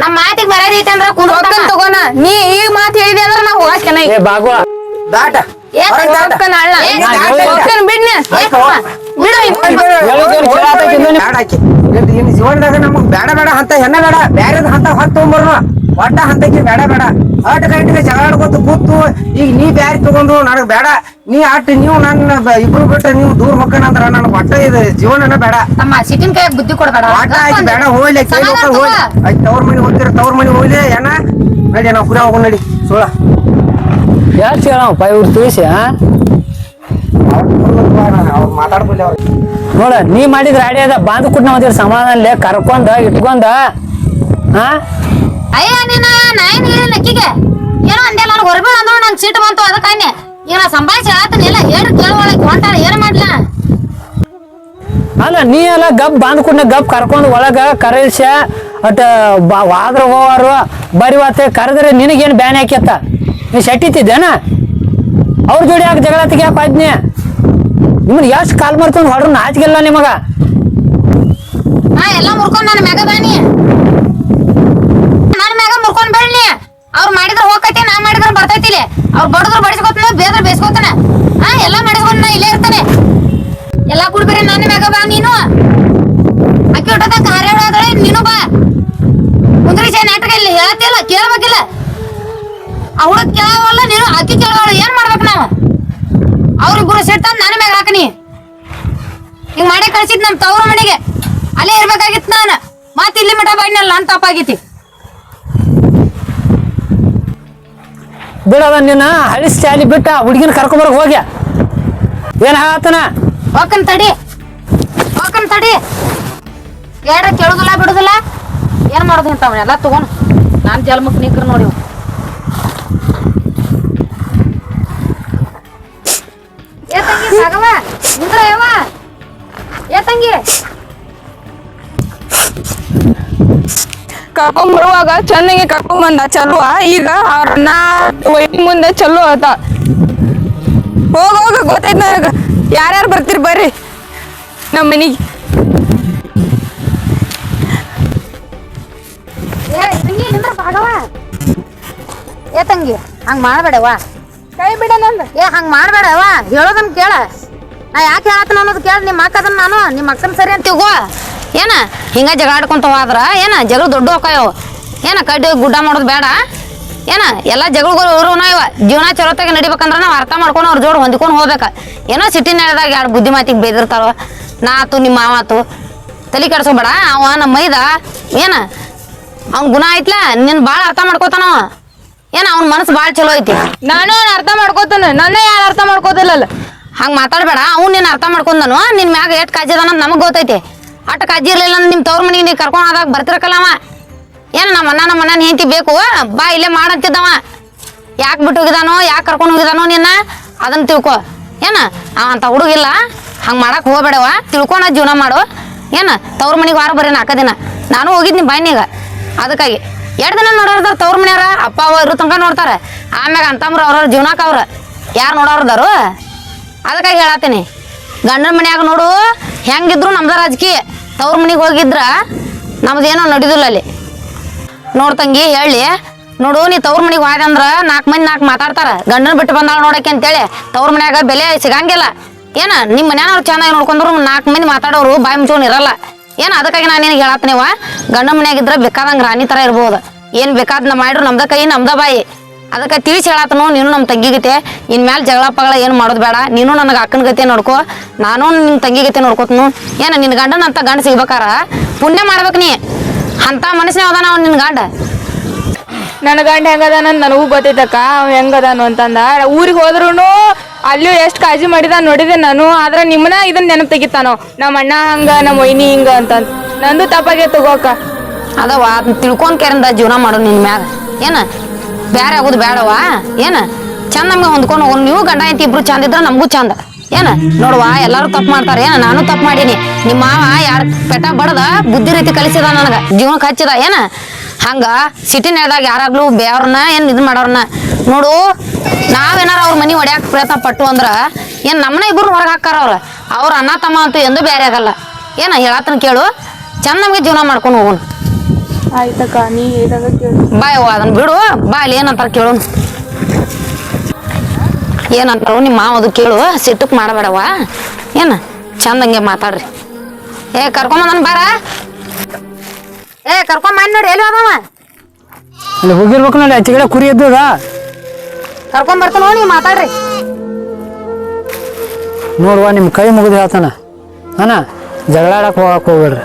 ನಮ್ಮ ಮಾತಿಗೆ ಬರೋದೈತೆ ಅಂದ್ರೆ ಕುಂದ್ರ ತಗೋಣ ನೀ ಈಗ ಮಾತು ಹೇಳಿದೆ ಅಂದ್ರ ನಾ ಹೋಗಾಕೇನ ಏ ಬಾಗುವ. ದಾಟ. ಬಿಡು ಬೇಡ ಬೇಡ ಅಂತ ಹೆಣ್ಣ ಬೇಡ. ಬೇರೆ ಹಂತ ಹೊತ್ತು ತೊಗೊಂಬರ್ನು. ಒಟ್ಟ ಹಂತಕ್ಕೆ ಬೇಡ ಬೇಡ. ಅಟ್ ಗಂಟೆಗೆ ಜಗಳ ಆಡ್ಕೊತ ಕೂತು ಈಗ ನೀ ಬ್ಯಾರಿ ತಗೊಂಡ್ರು ನನಗ್ ಬೇಡ. ನೀ ಅಟ್ ನೀವು ನನ್ನ ಬ- ಇಬ್ರು ಬಿಟ್ಟು ನೀವು ದೂರ ಹೊಕ್ಕನಂದ್ರ ನನ್ನ ಒಟ್ಟ ಇದು ಜೀವನ ಬೇಡ. ತಮ್ಮ ಸಿಟಿನ ಕೈ ಬುದ್ಧಿ ಕೊಡ್ಬೇಡ. ಒಟ್ಟ ಆಯ್ತು ಬೇಡ ಹೋಗ್ಲಿ ಕೈ ಹೋಗ್ಲಿ. ಆಯ್ತು ತವ್ರ ಮನೆ ಹೋಗ್ತಿರ ತವ್ರ ಮನೆ ಹೋಗ್ಲಿ ಏನ? ನಡಿ ನಾವು ಕುರಿ ಹೋಗೋಣ ನಡಿ. ಸೋಳ. ಎಷ್ಟು ಹೇಳಪ್ಪ ಇವ್ರು ತಿಳಿಸಿ ಅವ್ರು ಮಾತಾಡ್ಕೊಳ್ಳಿ ಅವ್ರು ನೋಡ ನೀ ಮಾಡಿದ್ರ ಆಡಿಯಾದ ಅದ ಬಾಂಧ ಕುಟ್ನ ಸಮಾಧಾನ ಕರ್ಕೊಂಡ ಇಟ್ಕೊಂಡ ಹಾ ಅಯ್ಯ ನೀನ ನಾ ಏನ್ ಹೇಳಿಲ್ಲ ಅಕ್ಕಿಗೆ. ಏನೋ ಅಂದೆ ನಾನು ಹೊರಬೇಡ ಅಂದ್ರು ನಂಗೆ ಸೀಟ್ ಬಂತು ಅದಕ್ಕಾನೆ ಈಗ ನಾ ಸಂಭಾಳಿಸಿ ಹೇಳತ್ತೀನಿ ಇಲ್ಲ ಹೇಳಿ ಕೇಳುವಳಕ್ಕೆ ಹೊಂಟಾರ ಏನು ಮಾಡ್ಲಾ ಅಲ್ಲ ನೀ ಎಲ್ಲ ಗಪ್ ಬಾಂಧ ಗಬ್ ಕರ್ಕೊಂಡು ಒಳಗ ಕರೆಲ್ಸ ಅಟ್ ವಾದ್ರ ಬರಿ ಬರಿವಾತೆ ಕರೆದ್ರೆ ನಿನಗೇನು ಬ್ಯಾನ್ ಹಾಕ್ಯತ್ತ? ನೀ ಸೆಟ್ಟಿದ್ದೇನ ಅವ್ರ ಜೋಡಿ ಯಾಕೆ ಜಗಳ ತೆಗಿಯಪ್ಪ ಆದ್ನಿ ನಿಮ್ಗೆ ಎಷ್ಟು ಕಾಲ್ ಮಾಡ್ಕೊಂಡು ಹೊಡ್ರು ನಾಚಿಗೆಲ್ಲ ನಿಮಗ? ನಾ ಎಲ್ಲ ಮುರ್ಕೊಂಡು ನಾನು ಮ್ಯಾಗ ಬಾನಿ ನನ್ನ ಮ್ಯಾಗ ಮುರ್ಕೊಂಡ್ ಬೇಡ್ನಿ ಅವ್ರು ಮಾಡಿದ್ರೆ ಹೋಗತಿ ನಾ ಮಾಡಿದ್ರ ಬರ್ತೈತಿಲಿ ಅವ್ರು ಬಡದ್ರ ಬಡಿಸ್ಕೊತಾನ, ಬೇದ್ರ ಬೇಸ್ಕೊತಾನ. ಹಾ ಎಲ್ಲ ಮಾಡಿಸ್ಕೊಂಡ್ ನಾ ಇಲ್ಲೇ ಇರ್ತಾನೆ. ಎಲ್ಲ ಕುಡ್ಬೇರಿ ನನ್ನ ಮ್ಯಾಗ ಬಾ ನೀನು. ಅಕ್ಕಿ ಕಾರ್ಯ ಅದೇ ನೀನು ಬಾ. ಕುಂದ್ರಿ ಸೇ ನಾಟಕ ಇಲ್ಲಿ ಹೇಳ್ತಿಲ್ಲ ಕೇಳ್ಬೇಕಿಲ್ಲ. ಹುಡುಗ ಕೇಳವಲ್ಲ, ನೀನು ಅಕ್ಕಿ ಕೇಳವಲ್ಲ ಏನ್ ಮಾಡ್ಬೇಕು ನಾವು? ಅವ್ರಿಬ್ರು ಸಿಡ್ತಾನ ನನ್ನ ಮ್ಯಾಗ ಹಾಕನಿ. ಹಿಂಗ್ ಮಾಡಿ ಕಳ್ಸಿದ್ ನಮ್ ತವ್ರ ಮನೆಗೆ. ಅಲ್ಲೇ ಇರ್ಬೇಕಾಗಿತ್ತು ನಾನು. ಮತ್ತೆ ಇಲ್ಲಿ ಮಠ ಬಾಯಿನಲ್ಲ ಅಂತ ತಪ್ಪಾಗೈತಿ. ಬಿಡದ ನಿನ್ನ ಹಳಿ ಶಾಲಿ ಬಿಟ್ಟ ಹುಡುಗಿನ ಕರ್ಕೊಂಬರ್ಗ ಹೋಗ್ಯ. ಏನ್ ಹಾತನ ಹೋಕನ್ ತಡಿ. ಹೋಕನ್ ತಡಿ. ಏನ್ರ ಕೇಳುದಿಲ್ಲ, ಬಿಡುದಿಲ್ಲ. ಏನ್ ಮಾಡೋದು ಅಂತ ಎಲ್ಲ ತಗೊಂಡು ನಾನು ಜಲ್ಮಕ್ ನಿಕ್ರ ನೋಡಿ. ಏ ತಂಗಿ ಸಾಗವ ನಿಂದ್ರ ಯವ್ವ ಏ ತಂಗಿ? ಕರ್ಕೊಂಡ್ ಬರುವಾಗ ಚೆನ್ನಾಗಿ ಕರ್ಕೊಂಡ್ ಬಂದ ಚಲುವ. ಈಗ ಅವ್ರನ್ನ ವೈಟಿಂಗ್ ಮುಂದೆ ಚಲೋ ಆತ ಹೋಗ ಹೋಗ ಗೊತ್ತೈತ್ ನನಗ. ಯಾರ್ಯಾರು ಬರ್ತೀರಿ ಬರ್ರಿ. ನಮ್ಮ ಮನಿಗೆ. ಏ ತಂಗಿ ಹಂಗ ಮಾಡ್ಬೇಡವಾ ಕೈ ಬಿಡ ನಂದ. ಏ ಹಂಗ ಮಾಡ್ಬೇಡವಾ ಹೇಳೋದನ್ ಕೇಳ. ನಾ ಯಾಕೆ ಹೇಳತ್ತನ ಅನ್ನೋದು ಕೇಳ. ನಿಮ್ಮ ಅಕ್ಕದನ್ ನಾನು ನಿಮ್ಮ ಅಕ್ಕನ ಸರಿ ಅಂತ ತಿಳ್ಕೊ. ಏನ? ಹಿಂಗ ಜಗಳ ಆಡ್ಕೊಂತ ಹೋದ್ರ ಏನ? ಜಗಳ ದೊಡ್ಡ ಹೋಕಾಯವ್ ಏನ ಕಡ್ಡಿ ಗುಡ್ಡ ಮಾಡೋದು ಬೇಡ? ಏನ? ಎಲ್ಲ ಜಗಳಗಳು ಇವ. ಜೀವನ ಚಲೋತ್ತಾಗ ನಡಿಬೇಕಂದ್ರ ನಾವು ಅರ್ಥ ಮಾಡ್ಕೊಂಡು ಅವ್ರ ಜೋಡ್ ಹೊಂದ್ಕೊಂಡು ಹೋಗ್ಬೇಕ. ಏನೋ ಸಿಟಿ ನಡೆದಾಗ ಎರಡು ಬುದ್ಧಿ ಮಾತಿಗೆ ಬೇದಿರ್ತಾವ ನಾ ಆತು ನಿಮ್ಮ ಮಾವ ಆತು. ತಲೆ ಕೆಡ್ಸೋಬೇಡ ಅವ ನಮ್ಮ ಮೈದ. ಏನ? ಅವ್ನ ಗುಣ ಐತ್ಲ? ನಿನ್ ಭಾಳ ಅರ್ಥ ಮಾಡ್ಕೋತಾನ ಏನ? ಅವ್ನ ಮನಸ್ಸು ಭಾಳ ಚಲೋ ಐತಿ. ನಾನು ಅವ್ನ ಅರ್ಥ ಮಾಡ್ಕೋತಾನ. ನನ್ನ ಯಾರು ಅರ್ಥ ಮಾಡ್ಕೋತಿಲ್ಲ ಹಂಗ ಮಾತಾಡಬೇಡ. ಅವ್ನು ನೀನ್ ಅರ್ಥ ಮಾಡ್ಕೊಂಡನು. ನಿನ್ನ ಮ್ಯಾಗ ಎಷ್ಟು ಕಾಜದ ನಮಗ್ ಗೊತ್ತೈತಿ. ಅಟ್ ಕಾಜಿ ಇರಲಿಲ್ಲ ಅಂದ್ರೆ ನಿಮ್ ತವ್ರ ಮನೆಗೆ ನೀವು ಕರ್ಕೊಂಡು ಹೋದಾಗ ಬರ್ತಿರಕಲ್ಲವ ಏನು ನಮ್ಮ ಅಣ್ಣ, ನಮ್ಮ ಅಣ್ಣನ ಹೆಂಡತಿ ಬೇಕು? ಬಾ ಇಲ್ಲೇ ಮಾಡಂತಿದ್ದವ. ಯಾಕೆ ಬಿಟ್ಟು ಹೋಗಿದಾನೋ, ಯಾಕೆ ಕರ್ಕೊಂಡು ಹೋಗಿದಾನೋ ನಿನ್ನ? ಅದನ್ನ ತಿಳ್ಕೊ. ಏನ? ಅವ ಅಂತ ಹುಡುಗಿಲ್ಲ ಹಂಗೆ ಮಾಡಕ್ ಹೋಗ್ಬೇಡವ. ತಿಳ್ಕೊಂಡ ಜೀವನ ಮಾಡು. ಏನ? ತವ್ರ ಮನೆಗೆ ವಾರ ಬರೀ ನಾಲ್ಕು ದಿನ. ನಾನು ಹೋಗಿದ್ನಿ ಬನ್ನಿಗ ಅದಕ್ಕಾಗಿ. ಎರಡು ದಿನ ನೋಡೋರ್ದಾರ ತವ್ರ ಮನೆಯವ್ರ, ಅಪ್ಪ ಅವ ಇರೋ ತನಕ ನೋಡ್ತಾರೆ. ಆಮ್ಯಾಗ ಅಂತಂಬ್ರ ಅವ್ರವ್ರ ಜೀವನಕ್ಕೆ ಅವ್ರ. ಯಾರು ನೋಡೋರ್ದಾರು? ಅದಕ್ಕಾಗಿ ಹೇಳತ್ತೀನಿ ಗಂಡನ ಮನ್ಯಾಗ ನೋಡು, ಹೆಂಗಿದ್ರು ನಮ್ದ ರಾಜಕೀಯ. ತವ್ರ ಮನೆಗೆ ಹೋಗಿದ್ರ ನಮ್ದೇನೋ ನಡಿದಿಲ್ಲ ಅಲ್ಲಿ. ನೋಡ್ ತಂಗಿ, ಹೇಳಿ. ನೋಡು, ನೀ ತವ್ರ ಮನೆಗೆ ಹೋದೆ ಅಂದ್ರ ನಾಲ್ಕು ಮಂದಿ ನಾಲ್ಕು ಮಾತಾಡ್ತಾರ. ಗಂಡನ ಬಿಟ್ಟು ಬಂದಾಳ ನೋಡಕ್ಕೆ ಅಂತೇಳಿ ತವ್ರ ಮನ್ಯಾಗ ಬೆಲೆ ಸಿಗಂಗಿಲ್ಲ. ಏನ ನಿಮ್ಮ ಮನ್ಯಾನವ್ರು ಚೆನ್ನಾಗಿ ನೋಡ್ಕೊಂಡ್ರು ನಾಲ್ಕು ಮಂದಿ ಮಾತಾಡೋರು ಬಾಯಿ ಮುಚ್ಚೋನ್ ಇರಲ್ಲ. ಏನ, ಅದಕ್ಕಾಗಿ ನಾನು ನಿನಗೆ ಹೇಳತ್ತೀನಿವ ಗಂಡನ ಮನ್ಯಾಗಿದ್ರೆ ಬೇಕಾದಂಗೆ ರಾಣಿ ಥರ ಇರ್ಬೋದು. ಏನು ಬೇಕಾದ್ನ ಮಾಡ್ರು ನಮ್ದ ಕೈ, ನಮ್ದ ಬಾಯಿ. ಅದಕ್ಕೆ ತಿಳಿಸಿ ಹೇಳತ್ತನು ನೀನು ನಮ್ಮ ತಂಗಿ ಗತೆ ಇನ್ ಮ್ಯಾಲ ಜಗಳ ಪಗಳ ಏನು ಮಾಡೋದು ಬೇಡ ನೀನು ನನಗೆ ಅಕ್ಕನ ಗತೆ ನೋಡ್ಕೋ ನಾನು ನಿನ್ನ ತಂಗಿ ಗತೆ ನೋಡ್ಕೋತನು. ಏನು ನಿನ್ನ ಗಂಡನ ಅಂತ ಗಂಡ ಸಿಗ್ಬೇಕಾರ? ಪುಣ್ಯ ಮಾಡ್ಬೇಕು ನೀ. ಅಂತ ಮನಸ್ಸಿನ ಅದಾನ ಅವ್ನು ನಿನ್ನ ಗಂಡ. ನನ್ನ ಗಂಡ ಹೆಂಗದಾನ ನನಗೂ ಗೊತ್ತೈತಕ್ಕ ಅವ್ ಹೆಂಗದಾನು ಅಂತಂದ. ಊರಿಗೆ ಹೋದ್ರೂ ಅಲ್ಲೂ ಎಷ್ಟು ಕಾಳಜಿ ಮಾಡಿದ ನೋಡಿದೆ ನಾನು ಆದ್ರೆ ನಿಮ್ಮನ್ನ ಇದನ್ನ ನೆನಪು ತೆಗಿತಾನೋ? ನಮ್ಮ ಅಣ್ಣ ಹಂಗ ನಮ್ಮ ಒಯ್ನಿ ಹಿಂಗ ಅಂತಂದ್ ನಂದು ತಪ್ಪಾಗೆ ತಗೋಕ ಅದವ ತಿಳ್ಕೊಂಡ್ ಕೇರಿಂದ ಜೀವನ ಮಾಡು ನಿನ್ನ ಮ್ಯಾಗ. ಏನ? ಬ್ಯಾರೆ ಆಗೋದು ಬೇಡವಾ ಏನ? ಚಂದ ನಮ್ಗೆ ಹೊಂದ್ಕೊಂಡು ಹೋಗೋಣ ನೀವು ಗಂಡ ಐತಿ ಇಬ್ರು ಚಂದ ಇದ್ರ ನಮಗೂ ಚಂದ. ಏನ? ನೋಡುವ, ಎಲ್ಲಾರು ತಪ್ಪು ಮಾಡ್ತಾರೆ. ಏನ? ನಾನು ತಪ್ಪು ಮಾಡೀನಿ. ನಿಮ್ಮ ಮಾವ ಯಾರ್ ಪೆಟ ಬಡದ, ಬುದ್ಧಿ ರೀತಿ ಕಲಿಸಿದ ನನಗ. ಜೀವನಕ್ಕೆ ಹಚ್ಚಿದ ಏನ? ಹಂಗ ಸಿಟಿ ನಡೆದಾಗ ಯಾರಾಗ್ಲೂ ಬೇವ್ರನ್ನ ಏನ್ ಇದು ಮಾಡೋರ್ನ ನೋಡು, ನಾವೇನಾರ ಅವ್ರ ಮನಿ ಹೊಡ್ಯಾಕ ಪ್ರಯತ್ನ ಪಟ್ಟು ಅಂದ್ರ ಏನ್ ನಮ್ಮನ್ನ ಇಬ್ರು ಹೊರಗೆ ಹಾಕಾರ ಅವ್ರ. ಅವ್ರ ಅಣ್ಣ ತಮ್ಮ ಅಂತೂ ಎಂದು ಬೇರೆ ಆಗಲ್ಲ. ಏನ? ಹೇಳತ್ತನ ಕೇಳು. ಚಂದ ನಮ್ಗೆ ಜೀವನ ಮಾಡ್ಕೊಂಡು ಹೋಗೋಣ. ಆಯ್ತಕ್ಕ ನೀ ಹೇಳ್ದಂಗ ಕೇಳು. ಬಾ ಯವ್ವ ಅದನ್ನ ಬಿಡು ಬಾ ಅಲ್ಲಿ ಏನಂತಾರ ಕೇಳು. ಏನಂತಾರ ನಿಮ್ಮ ಮಾವದು ಕೇಳು ಸಿಟ್ಟು ಮಾಡಬೇಡವ ಏನ? ಚಂದಂಗೆ ಮಾತಾಡ್ರಿ. ಏ ಕರ್ಕೊಂಬಂದನ್ ಬಾರ. ಏ ಕರ್ಕೊಂಬಂದ್ ನೋಡಿ ಎಲ್ಲಿ ಹೋದವ ಅಲ್ಲಿ ಹೋಗಿರ್ಬೇಕು ನೋಡಿ ಹೆಚ್ಚಿಗೆ ಕುರಿ ಎದ್ದದ ಕರ್ಕೊಂಡ್ ಬರ್ತಾನೋ ನೀವು ಮಾತಾಡ್ರಿ. ನೋಡುವ ನಿಮ್ಮ ಕೈ ಮುಗಿದು ಹೇಳ್ತಾನ. ಅಣ್ಣ ಜಗಳ ಆಡಕ್ ಹೋಗಕ್ ಹೋಗ್ಬೇಡ್ರಿ.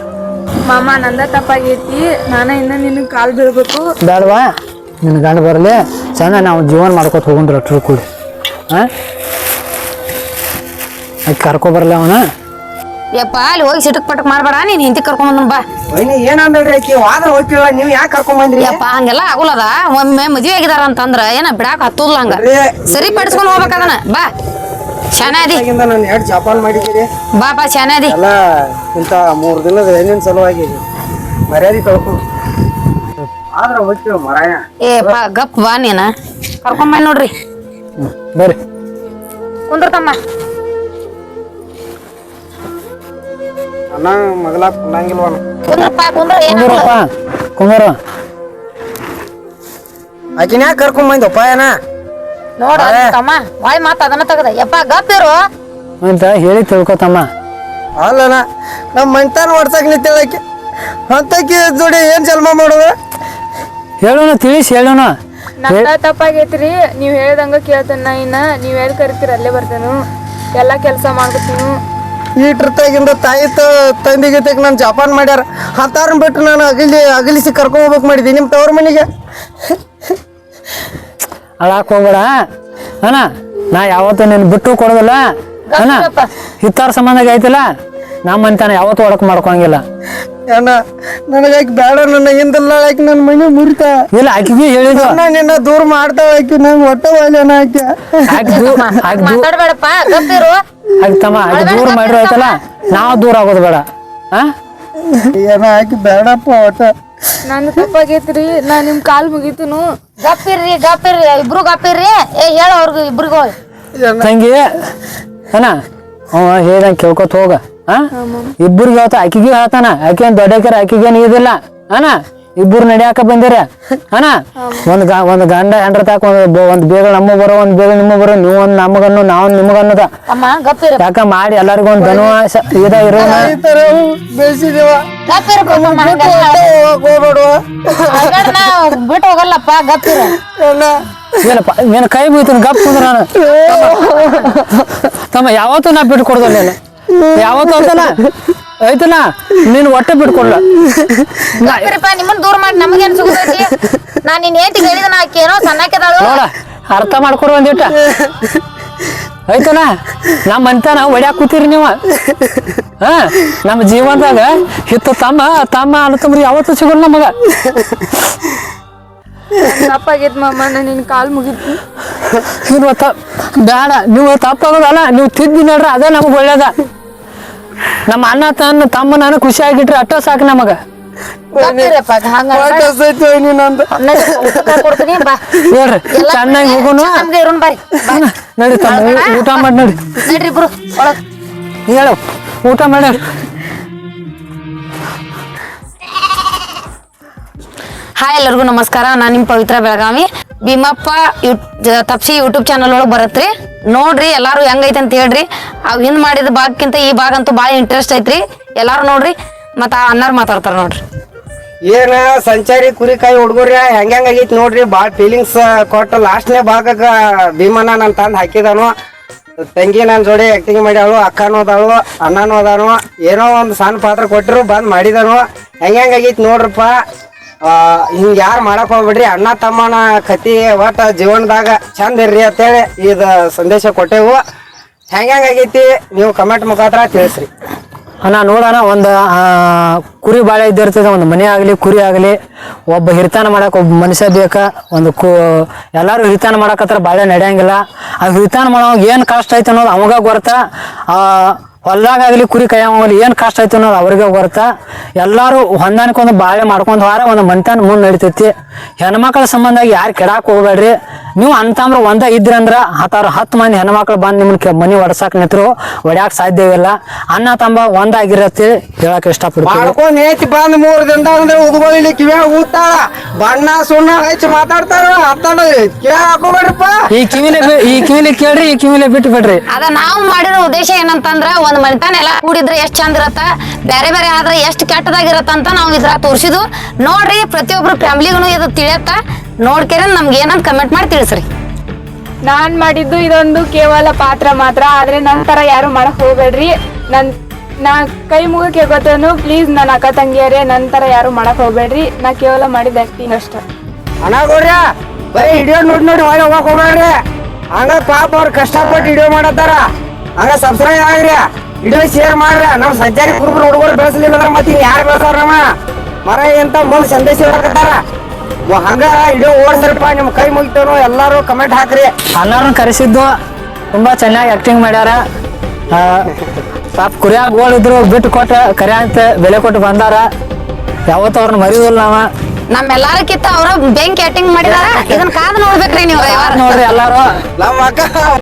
ಮಾಮ ನಂದ ತಪ್ಪಾಗೈತಿ ನಾನ ಇನ್ನ ನಿನಗ್ ಕಾಲ್ ಬೀಳ್ಬೇಕು ಬೇಡವಾ ನಿನ್ನ ಗಂಡ ಬರಲಿ ಚಂದ ನಾವು ಜೀವನ ಮಾಡ್ಕೊತ ಹೋಗೊಂಡ್ರಿ ಅಟ್ರು ಕೂಡಿ ಹಾಂ ಆಕೆ ಕರ್ಕೊ ಬರಲ್ಲ ಅವನ ಯಪ್ಪ ಅಲ್ಲಿ ಹೋಗಿ ಸಿಟ್ಟಕ್ ಪಟಕ್ ಮಾಡ್ಬೇಡ ನೀನ್ ಹಿಂತಿ ಕರ್ಕೊಂಡ್ ಬಾ ವೈನಿ ಏನಂದ್ರಿ ಆಕಿ ವಾದ ಹೋಗ್ತಿಲ್ಲ ನೀವ್ ಯಾಕೆ ಕರ್ಕೊಂಡ್ ಬಂದ್ರಿ ಯಪ್ಪ ಹಂಗೆಲ್ಲ ಆಗುಲ್ಲದ ಒಮ್ಮೆ ಮದ್ವೆ ಆಗಿದಾರ ಅಂತಂದ್ರ ಏನ ಬಿಡಾಕ ಹತ್ತುಲ್ಲ ಹಂಗ ಸರಿ ಪಡಿಸ್ಕೊಂಡ್ ಹೋಗ್ಬೇಕ ಅದನ್ನ ಬಾ ಅದಿ ನಾನು ಎರಡು ಜಪಾನ್ ಮಾಡಿದ್ದೀರಿ ಬಾ ಬಾ ಶಾನೆ ಅದಿ ಎಲ್ಲ ಇಂಥ ಮೂರು ದಿನದ ಏನೇನು ಸಲುವಾಗಿ ಮರ್ಯಾದೆ ಕಳ್ಕೊ ಆದ್ರೆ ಹೋಗ್ತೀವಿ ಮರಾಯ. ಏ ಬಾ ಗಪ್ ಬಾ ನೀನ. ಕರ್ಕೊಂಡ್ ಬಂದ್ ನೋಡ್ರಿ. ಬರ್ರಿ. ಕುಂದ್ರತಮ್ಮ ಅಣ್ಣ ಮಗಲ ಕುಂಡಂಗಿಲ್ವ ಕುಂದ್ರಪ್ಪ ಕುಂದ್ರ ಏನ ಕುಂದ್ರ. ಆಕಿನ ಯಾಕೆ ಕರ್ಕೊಂಡ್ ಬಂದಪ್ಪ ಏನ ನೋಡ ತಮ್ಮ ವಾಯ್ ಮಾತ ಅದನ್ನ ತಗದ. ಯಪ್ಪ ಗಪ್ ಇರು ಅಂತ ಹೇಳಿ ತಿಳ್ಕೊತಮ್ಮ ಅಲ್ಲಣ್ಣ ನಮ್ಮ ಮಂಟಾನ ಹೊಡ್ಸಕ್ ನಿಂತೇಳಕ್ಕೆ ಅಂತಕ್ಕೆ ಜೋಡಿ ಏನ್ ಜನ್ಮ ಮಾಡೋದು? ಹೇಳೋಣ ತಿಳಿಸಿ ಹೇಳೋಣ. ನಂದ ತಪ್ಪಾಗೈತ್ರಿ. ನೀವ್ ಹೇಳ್ದಂಗ ಕೇಳ್ತೇನೆ ನಾ ಇನ್ನ. ನೀವ್ ಎಲ್ಲಿ ಕರಿತೀರ ಅಲ್ಲೇ ಬರ್ತೇನು. ಎಲ್ಲಾ ಕೆಲಸ ಮಾಡ್ಕೊತೀನಿ ಈಟ್ರತಾಗಿಂದ ತಾಯಿ ತಂದಿಗೆ ತೆಗ್ ನಾನು ಜಪಾನ್ ಮಾಡ್ಯಾರ. ಹತ್ತಾರನ್ ಬಿಟ್ಟು ನಾನು ಅಗಲಿ ಅಗಲಿಸಿ ಕರ್ಕೊಂಡ್ ಹೋಗ್ಬೇಕು ಮಾಡಿದ್ದೀನಿ ನಿಮ್ಮ ತವ್ರ ಮನೆಗೆ. ಅಳಾಕ್ ಹೋಗ್ಬೇಡ ಅಣ್ಣ ನಾ ಯಾವತ್ತೂ ನಿನ್ನ ಬಿಟ್ಟು ಕೊಡೋದಿಲ್ಲ. ಅಣ್ಣ ಹಿತ್ತಾರ ಸಂಬಂಧ ಐತಿಲ್ಲ ನಮ್ಮ ಅಂತಾನೆ ಯಾವತ್ತೂ ಒಡಕ್ ಮಾಡ್ಕೊಂಗಿಲ್ಲ ಅಣ್ಣ ನನಗಾಕಿ ಬೇಡ ನನ್ನ ಹಿಂದಲ್ಲ ಆಕಿ ನನ್ನ ಮನೆ ಮುರಿತಾ. ಇಲ್ಲ ಆಕಿಗೆ ಹೇಳಿದ್ವು ನಾನು ನಿನ್ನ ದೂರ ಮಾಡ್ತಾವ ಆಕಿ ನಂಗೆ ಹೊಟ್ಟ ಅಣ್ಣ ಆಕಿ. ಮಾತಾಡ್ಬೇಡಪ್ಪ ಗಪ್ ಇರು ಆಕಿ ತಮ್ಮ ಆಕಿ ದೂರ ಮಾಡಿರೋ ಆಯ್ತಲ್ಲ? ನಾವು ದೂರ ಆಗೋದು ಬೇಡ. ಹಾ ಏನ ಆಕಿ ಬೇಡಪ್ಪ ಒಟ್ಟ ನಂದು ತಪ್ಪಾಗೈತ್ರಿ ನಾ ನಿಮ್ ಕಾಲ್ ಮುಗಿತನು. ಗಾಪಿರ್ರಿ ಗಾಪಿರ್ರಿ ಗಪ್ ಇರ್ರಿ ಇಬ್ರು ಗಾಪಿರ್ರಿ ಇರ್ರಿ ಏ ಹೇಳ ಅವ್ರಿಗೆ ಇಬ್ರಿಗೂ ತಂಗಿ ಅಣ್ಣ ಅವ ಹೇಳ್ದಂಗೆ ಕೇಳ್ಕೊತ ಹೋಗ ಹಾ ಇಬ್ಬರಿಗೆ ಹೇಳ್ತಾ ಆಕಿಗೆ ಹೇಳ್ತಾನ ಆಕೆ ದೊಡ್ಡಕರ ಆಕಿಗೇನು ಇದಿಲ್ಲ ಅಣ್ಣ? ಇಬ್ಬರು ನಡಿಯಾಕ ಬಂದಿರ? ಅಣ್ಣ ಒಂದ್ ಗಾ ಒಂದ್ ಗಂಡ ಹೆಂಡ್ರ ತಾಕ ಒಂದ್ ಬ- ಒಂದ್ ಬೇಗ ನಮ್ಮ ಬರೋ ಒಂದ್ ಬೇಗ ನಿಮ್ಮ ಬರೋ ನೀವು ಒಂದ್ ನಮಗನ್ನು ನಾವು ನಿಮಗನ್ನದ. ಅಮ್ಮ ಗಪ್ ಇರು ಯಾಕ ಮಾಡಿ ಎಲ್ಲರಿಗೂ ಒಂದ್ ಧನು ಆಸ- ಇದ ಇರೋಣ ಬೇಸಿದೇವ. ಹೋಗ್ಬೇಡುವ. ಬಿಟ್ಟು ಹೋಗಲ್ಲಪ್ಪ ಗಪ್ ಎಲ್ಲ ಏನಪ್ಪ ಕೈ ಮುಗಿತೀನಿ ಗಪ್ ಕುಂದ್ರ ನಾನು? ತಮ್ಮ ಯಾವತ್ತೂ ನಾ ಬಿಟ್ಟು ಕೊಡ್ದಲ್ಲ ಯಾವತ್ತೂ ಅಂತಲ್ಲ ಐತಲ್ಲ ನೀನು ಹೊಟ್ಟೆ ಬಿಟ್ಟು ಕೊಡ್ಲ ಗಪ್ ಇರಪ್ಪ ನಿಮ್ಮನ್ನ ದೂರ ಮಾಡಿ ನಮಗೇನ್ ಸಿಗುದೈತಿ ನಾನು ನಿನ್ ಏತಿ ಹೇಳಿದ ನಾ ಆಕಿ ಏನೋ ಸಣ್ಣಕ್ಕೆದಾಳು ನೋಡ ಅರ್ಥ ಮಾಡ್ಕೊಡು ಒಂದಿಟ್ಟ ಐತಲ್ಲ ನಮ್ಮ ಅಂತಾನ ಒಡ್ಯಾಕ ಕೂತೀರಿ ನೀವು. ಹಾ ನಮ್ಮ ಜೀವನದಾಗ ಹಿತ್ತು ತಮ್ಮ ತಮ್ಮ ಅಣ್ಣತಮ್ರಿ ಯಾವತ್ತು ಸಿಗೋಣ ನಮಗ. ತಪ್ಪಾಗೈತ್ ಮಾಮ ನಿನ್ ಕಾಲ್ ಮುಗಿತು. ನೀವು ತ ಬೇಡ ನೀವು ತಪ್ಪಾಗೋದಲ್ಲ ನೀವು ತಿದ್ದಿ ನೋಡ್ರಿ ಅದೇ ನಮಗೆ ಒಳ್ಳೇದ. ನಮ್ಮ ಅಣ್ಣ ತನ್ನ ತಮ್ಮ ನಾನು ಖುಷಿ ಆಗಿಟ್ರಿ ಅಟ್ಟ ಸಾಕು ನಮಗ. ನೋಡ್ರಿ ಚೆನ್ನಾಗಿ ಹೋಗೋನು ನಮ್ಗೆ ಇರೋನ್ ಬಾರಿ. ಬಾ. ನಡಿ ತಮ್ಮ ಊಟ ಮಾಡಿ ನೋಡಿ. ಹೇಳು ಊಟ ಮಾಡಿ ಹಾಯ್ ಎಲ್ಲರಿಗೂ ನಮಸ್ಕಾರ ನಾನು ನಿಮ್ಮ ಪವಿತ್ರ ಬೆಳಗಾವಿ. ಭೀಮಪ್ಪ ಯೂ ತಪ್ಸಿ ಯೂಟ್ಯೂಬ್ ಚಾನಲ್ ಒಳಗೆ ಬರತ್ರಿ. ನೋಡ್ರಿ, ಎಲ್ಲಾರು ಹೆಂಗೈತೆ ಅಂತ ಹೇಳ್ರಿ. ಅವ್ ಹಿಂದ್ ಮಾಡಿದ ಭಾಗಕ್ಕಿಂತ ಈ ಭಾಗ ಅಂತೂ ಭಾಳ ಇಂಟ್ರೆಸ್ಟ್ ಐತ್ರಿ. ಎಲ್ಲಾರು ನೋಡ್ರಿ, ಮತ್ತ ಅಣ್ಣಾರ್ ಮಾತಾಡ್ತಾರ ನೋಡ್ರಿ. ಏನ ಸಂಚಾರಿ ಕುರಿಕಾಯಿ ಹುಡುಗರ ಹೆಂಗ್ ಹೆಂಗ್ ಆಗೈತಿ ನೋಡ್ರಿ, ಬಾಳ್ ಫೀಲಿಂಗ್ಸ್ ಕೊಟ್ಟು ಲಾಸ್ಟ್ನೇ ಭಾಗಕ್ಕ ಭೀಮನ ನಾನು ತಂದು ಹಾಕಿದಾನು. ತಂಗಿ ನನ್ನ ಜೋಡಿ ಆಕ್ಟಿಂಗ್ ಮಾಡ್ಯಾಳು, ಅಕ್ಕನೂ ಅದಾಳು, ಅಣ್ಣನೂ ಅದಾನು. ಏನೋ ಒಂದು ಸಣ್ಣ ಪಾತ್ರ ಕೊಟ್ಟರು ಬಂದ್ ಮಾಡಿದನು. ಹೆಂಗ್ ಹೆಂಗ್ ಆಗೈತಿ ನೋಡ್ರಪ್ಪ. ಹಿಂಗ್ ಯಾರು ಮಾಡಕ್ ಹೋಗ್ಬೇಡ್ರಿ? ಅಣ್ಣ ತಮ್ಮನ ಕತಿ ಒಟ್ಟ ಜೀವನದಾಗ ಚಂದ ಇರ್ರಿ ಅಂತೇಳಿ ಇದ ಸಂದೇಶ ಕೊಟ್ಟೆವು. ಹೆಂಗ ಆಗೈತಿ? ನೀವು ಕಮೆಂಟ್ ಮುಖಾಂತರ ತಿಳಿಸ್ರಿ. ಅಣ್ಣ, ನೋಡೋಣ, ಒಂದು ಕುರಿ ಬಾಳೆ ಇದ್ದಿರ್ತದೆ ಒಂದು ಮನೆ ಆಗಲಿ, ಕುರಿ ಆಗಲಿ, ಒಬ್ಬ ಹಿರಿತಾನ ಮಾಡಕ್ಕೆ ಒಬ್ಬ ಮನುಷ್ಯ ಬೇಕಾ, ಒಂದು ಕು ಎಲ್ಲರೂ ಹಿರಿತಾನ ಮಾಡಕತ್ರ ಬಾಳೆ ನಡೆಯಂಗಿಲ್ಲ. ಆ ಹಿರಿತಾನ ಮಾಡೋವಾಗ ಏನು ಕಷ್ಟ ಆಯ್ತು ಅನ್ನೋದು ಅವಾಗ ಗೊರ್ತ. ಆ ಹೊಲ್ದಾಗಲಿ ಕುರಿ ಕೈಯಾಗಲಿ ಏನು ಕಷ್ಟ ಆಯ್ತು ಅನ್ನೋದು ಅವ್ರಿಗೆ ಬರ್ತಾ ಎಲ್ಲರೂ ಹೊಂದಾಣಿಕೆ ಬಾಳೆ ಮಾಡ್ಕೊಂಡು ಹೋರ ಒಂದು ಮಂತಾನ ಮುಂದೆ ನಡಿತೈತಿ. ಹೆಣ್ಮಕ್ಳ ಸಂಬಂಧ ಯಾರು ಕೆಡಾಕ್ ಹೋಗ್ಬೇಡ್ರಿ. ನೀವು ಅಂತಂದ್ರ ಒಂದ ಇದ್ರಂದ್ರ ಹತ್ತಾರು, ಹತ್ತು ಮಂದಿ ಹೆಣ್ಮಕ್ಳು ಬಂದು ನಿಮ್ಮನ್ನ ಮನಿ ಒಡ್ಸಾಕ್ ನಿಂತ್ರು, ಒಡ್ಯಾಕ್ ಸಾಧ್ಯವಿಲ್ಲ ಅನ್ನ ತಂಬ ಒಂದಾಗಿರತ್ತೆ ಹೇಳಕ್ ಇಷ್ಟಪಡ್ತೀವಿ ಏತಿ ಬಂದ್ ಮೂರ್ ದಿನದ ಅಂದ್ರೆ ಉದ್ಗೊಳಿಲಿ ಕಿವಿಯಾಗ ಊತಾಳ. ಬಣ್ಣ ಸುಣ್ಣ ಹಚ್ಚಿ ಮಾತಾಡ್ತಾರ. ಅತ್ತಾಡ ಹಾಕೋಬೇಡ್ರಪ್ಪ. ಈ ಕಿವಿಲೆ ಬಿ- ಈ ಕಿವಿಲೆ ಕೇಳ್ರಿ ಈ ಕಿವಿಲೆ ಬಿಟ್ಟು ಬಿಡ್ರಿ. ಅದ ನಾವು ಮಾಡಿರೋ ಉದ್ದೇಶ ಏನಂತಂದ್ರ ಒಂದ್ ಮನಿತನ ಎಲ್ಲ ಕೂಡಿದ್ರೆ ಎಷ್ಟ್ ಚಂದ ಇರತ್ತ ಬೇರೆ ಬೇರೆ ಆದ್ರೆ ಎಷ್ಟ್ ಕೆಟ್ಟದಾಗಿರತ್ತ ಅಂತ ನಾವು ಇದ್ರ ತೋರ್ಸಿದ್ವು. ನೋಡ್ರಿ ಪ್ರತಿಯೊಬ್ರು ಫ್ಯಾಮಿಲಿಗೂ ಇದು ತಿಳಿಯತ್ತ. ನೋಡ್ಕೇರ ನಮ್ಗೆ ಏನಂತ ಕಮೆಂಟ್ ಮಾಡಿ ತಿಳಿಸ್ರಿ. ನಾನ್ ಮಾಡಿದ್ದು ಇದೊಂದು ಕೇವಲ ಪಾತ್ರ ಮಾತ್ರ ಆದ್ರೆ ನಂತರ ಯಾರು ಮಾಡಕ್ ಹೋಗ್ಬೇಡ್ರಿ. ನನ್ ನಾ ಕೈ ಮುಗಕ್ಕೆ ಗೊತ್ತೇನು? ಪ್ಲೀಸ್ ನನ್ನ ಅಕ್ಕ ತಂಗಿಯರೇ ನಂತರ ಯಾರು ಮಾಡಕ್ ಹೋಗ್ಬೇಡ್ರಿ. ನಾ ಕೇವಲ ಮಾಡಿದ ಆಕ್ಟಿಂಗ್ ಅಷ್ಟೇ. ಅಣ್ಣ ಗೌಡ್ರ ಬರೀ ವಿಡಿಯೋ ನೋಡಿ ನೋಡಿ ಒಳ್ಳೆ ಹೋಗಕ್ ಹೋಗ್ಬೇಡ್ರಿ. ಹಂಗ ಪಾಪ ಅವ್ರು ಕಷ್ಟಪಟ್ಟು ವಿಡಿಯೋ ಮಾಡತ್ತಾರ. ಹಂಗ ಸಬ್ಸ್ಕ್ರೈಬ್ ಆಗ್ರಿ. ವಿಡಿಯೋ ಶೇರ್ ಮಾಡ್ರಿ. ನಮ್ಮ ಸಜ್ಜಾರಿ ಕುರುಬರು ಹುಡುಗರು ಬೆಳೆಸಲಿಲ್ಲ ಅಂದ್ರೆ ಮತ್ತೆ ಯಾರು ಬೆಳೆಸಾರ ನಮ್ಮ? ಮರ ಎಂತ ಮೊದಲು ಸಂದೇಶ ಹೇಳಕತ್ತಾರ ವ- ಹಂಗ ವಿಡಿಯೋ ಓಡ್ಸ್ರಪ್ಪ ನಿಮ್ಮ ಕೈ ಮುಗಿತೇನು ಎಲ್ಲಾರು ಕಮೆಂಟ್ ಹಾಕ್ರಿ. ಅಣ್ಣಾರನ್ನ ಕರೆಸಿದ್ದು ತುಂಬಾ ಚೆನ್ನಾಗಿ ಆಕ್ಟಿಂಗ್ ಮಾಡ್ಯಾರ. ಆ, ಪಾಪ ಕುರಿಯಾಗ ಗೋಳಿದ್ರು ಬಿಟ್ಟು ಕೊಟ್ಟ ಕರೆ ಅಂತ ಬೆಲೆ ಕೊಟ್ಟು ಬಂದಾರ. ಯಾವತ್ತು ಅವ್ರನ್ನ ಮರಿಯೋದಿಲ್ಲ ನಾವ. ನಮ್ಮೆಲ್ಲಾರಕ್ಕಿಂತ ಅವ್ರ ಬೆಂಕಿ ಎಟಿಂಗ್ ಮಾಡಿದಾರ. ಇದನ್ನ ಕಾದ್ ನೋಡ್ಬೇಕ್ರಿ ನೀವು ನೋಡ್ರಿ ಎಲ್ಲಾರು.